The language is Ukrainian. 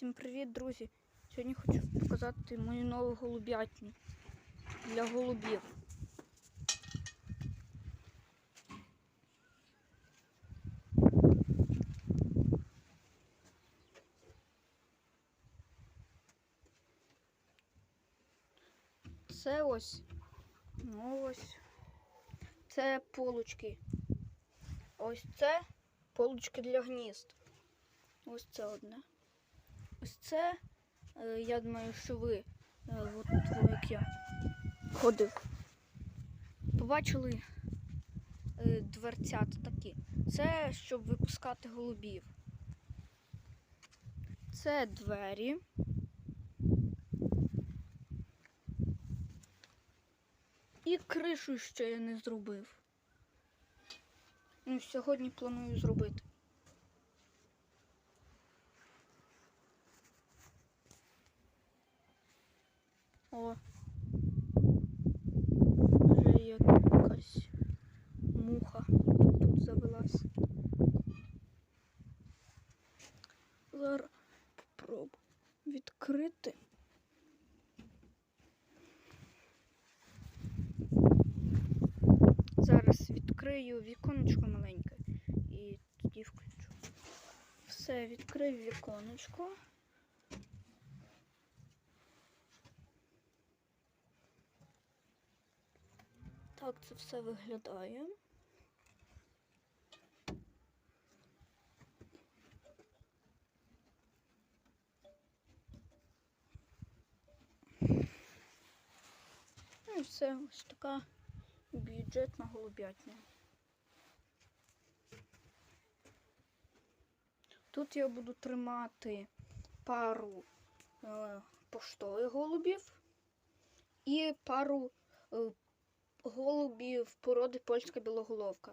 Всім привіт, друзі! Сьогодні хочу показати мою нову голубятню для голубів. Це ось. Ну ось. Це полочки. Ось це полочки для гнізд. Ось це одне. Ось це, е, я думаю, що ви, е, от, як я ходив, побачили е, дверцята такі. Це щоб випускати голубів. Це двері. І кришу ще я не зробив. Ну, сьогодні планую зробити. О. Вже якась муха тут завелась. Зараз попробую відкрити. Зараз відкрию віконечко маленьке і тоді включу. Все, відкрив віконечко. Так це все виглядає. Ну і все, ось така бюджетна голубятня. Тут я буду тримати пару е, поштових голубів і пару е, голубів породи польська білоголовка.